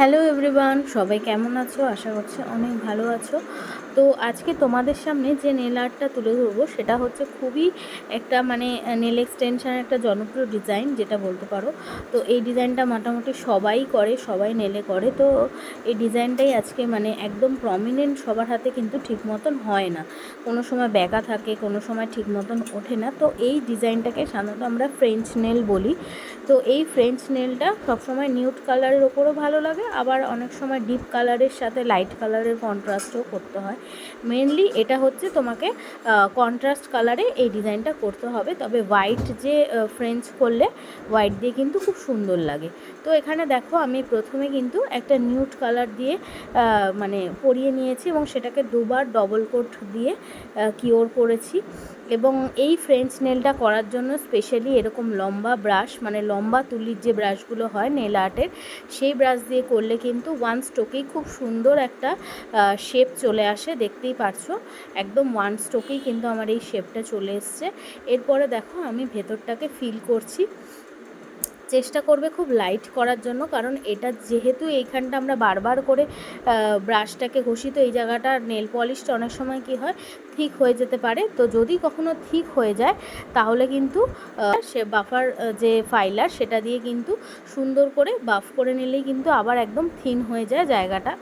Hello everyone সবাই কেমন আছো? আশা করছি অনেক ভালো আছো। তো আজকে তোমাদের সামনে যে নেল আর্টটা তুলে ধরবো, সেটা হচ্ছে খুবই একটা মানে নেল এক্সটেনশনের একটা জনপ্রিয় ডিজাইন যেটা বলতে পারো। তো এই ডিজাইনটা মোটামুটি সবাই করে, সবাই নেলে করে। তো এই ডিজাইনটাই আজকে মানে একদম প্রমিনেন্ট সবার হাতে কিন্তু ঠিক মতন হয় না। কোনো সময় ব্যাকা থাকে, কোনো সময় ঠিক মতন ওঠে না। তো এই ডিজাইনটাকে সাধারণত আমরা ফ্রেঞ্চ নেল বলি। তো এই ফ্রেঞ্চ নেলটা সবসময় নিউট কালারের ওপরও ভালো লাগে, আবার অনেক সময় ডিপ কালারের সাথে লাইট কালারের কন্ট্রাস্টও করতে হয়। মেনলি এটা হচ্ছে তোমাকে কন্ট্রাস্ট কালারে এই ডিজাইনটা করতে হবে। তবে হোয়াইট যে ফ্রেঞ্চ করলে হোয়াইট দিয়ে কিন্তু খুব সুন্দর লাগে। তো এখানে দেখো আমি প্রথমে কিন্তু একটা নিউট কালার দিয়ে মানে পরিয়ে নিয়েছি এবং সেটাকে দুবার ডবল কোট দিয়ে কিওর করেছি। এবং এই ফ্রেঞ্চ নেলটা করার জন্য স্পেশালি এরকম লম্বা ব্রাশ মানে লম্বা তুলির যে ব্রাশগুলো হয় নেল আর্টের সেই ব্রাশ দিয়ে করলে কিন্তু ওয়ান স্টোকেই খুব সুন্দর একটা শেপ চলে আসে, দেখতেই পারছ? একদম ওয়ান স্টোকেই কিন্তু আমার এই শেপটা চলে এসছে। এরপরে দেখো আমি ভেতরটাকে ফিল করছি। চেষ্টা করবে খুব লাইট করার জন্য, কারণ এটা যেহেতু এইখানটা আমরা বারবার করে ব্রাশটাকে ঘষি তো এই জায়গাটা নেল পলিশটা অনেক সময় কি হয় ঠিক হয়ে যেতে পারে। তো যদি কখনো ঠিক হয়ে যায়, তাহলে কিন্তু সে বাফার যে ফাইলার সেটা দিয়ে কিন্তু সুন্দর করে বাফ করে নিলেই কিন্তু আবার একদম থিন হয়ে যায় জায়গাটা।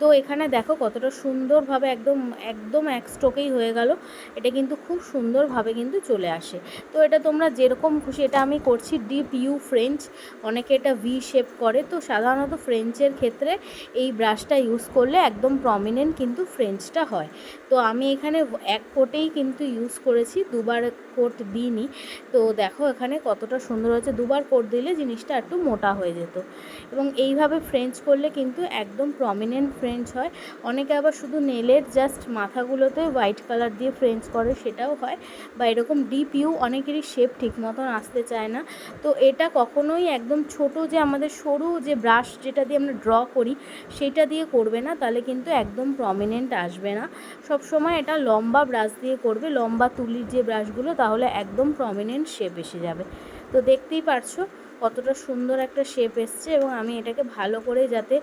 তো এখানে দেখো কতটা সুন্দরভাবে একদম একদম এক স্ট্রোকেই হয়ে গেল। এটা কিন্তু খুব সুন্দরভাবে কিন্তু চলে আসে। তো এটা তোমরা যেরকম খুশি, এটা আমি করছি ডিপ ইউ ফ্রেঞ্চ অনেকে এটা ভি শেপ করে। তো সাধারণত ফ্রেঞ্চের ক্ষেত্রে এই ব্রাশটা ইউজ করলে একদম প্রমিনেন্ট কিন্তু ফ্রেঞ্চটা হয়। তো আমি এখানে এক কোটেই কিন্তু ইউজ করেছি, দুবার কোট দিইনি। তো দেখো এখানে কতটা সুন্দর হয়েছে, দুবার কোট দিলে জিনিসটা একটু মোটা হয়ে যেত। এবং এইভাবে ফ্রেঞ্চ করলে কিন্তু একদম প্রমিনেন্ট ফ্রেঞ্চ হয়। অনেকে আবার শুধু নেলের জাস্ট মাথাগুলোতে হোয়াইট কালার দিয়ে ফ্রেঞ্চ করে, সেটাও হয়। বা এরকম ডিপ ইউ অনেকেরই শেপ ঠিক মতন আসতে চায় না। তো এটা কখনোই একদম ছোট যে আমাদের সরু যে ব্রাশ যেটা দিয়ে আমরা ড্র করি, সেটা দিয়ে করবে না, তাহলে কিন্তু একদম প্রমিনেন্ট আসবে না। সব সময় এটা লম্বা ব্রাশ দিয়ে করবে, লম্বা তুলির যে ব্রাশগুলো তাহলে একদম প্রমিনেন্ট শেপ এসে যাবে। তো দেখতেই পারছ কতটা সুন্দর একটা শেপ এসছে এবং আমি এটাকে ভালো করে যাতে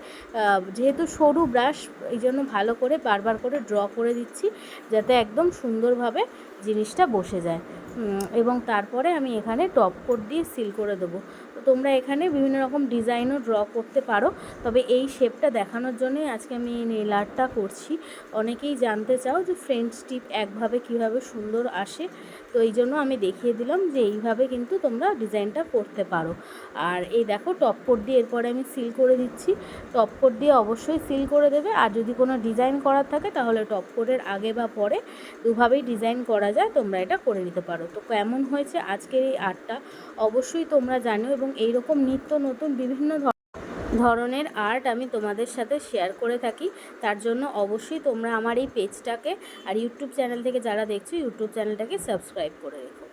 যেহেতু সরু ব্রাশ এই জন্য ভালো করে বারবার করে ড্র করে দিচ্ছি, যাতে একদম সুন্দরভাবে জিনিসটা বসে যায়। এবং তারপরে আমি এখানে টপ কোট দিয়ে সিল করে দেবো। তো তোমরা এখানে বিভিন্ন রকম ডিজাইনও ড্র করতে পারো। তবে এই শেপটা দেখানোর জন্যই আজকে আমি এই নেল আর্টটা করছি। অনেকেই জানতে চাও যে ফ্রেঞ্চ টিপ একভাবে কীভাবে সুন্দর আসে। তো এই জন্য আমি দেখিয়ে দিলাম যে এইভাবে কিন্তু তোমরা ডিজাইনটা করতে পারো। আর এই দেখো টপ কোট দিয়ে এরপরে আমি সিল করে দিচ্ছি। টপ কোট দিয়ে অবশ্যই সিল করে দেবে। আর যদি কোনো ডিজাইন করার থাকে তাহলে টপ কোটের আগে বা পরে দুভাবেই ডিজাইন করা যায়। তোমরা এটা করে নিতে পারো। তো কেমন হয়েছে আজকের এই আর্টটা অবশ্যই তোমরা জানো এবং এইরকম নিত্য নতুন বিভিন্ন ধরনের আর্ট আমি তোমাদের সাথে শেয়ার করে থাকি। তার জন্য অবশ্যই তোমরা আমার এই পেজটাকে আর ইউটিউব চ্যানেল থেকে যারা দেখছ ইউটিউব চ্যানেলটাকে সাবস্ক্রাইব করে রেখো।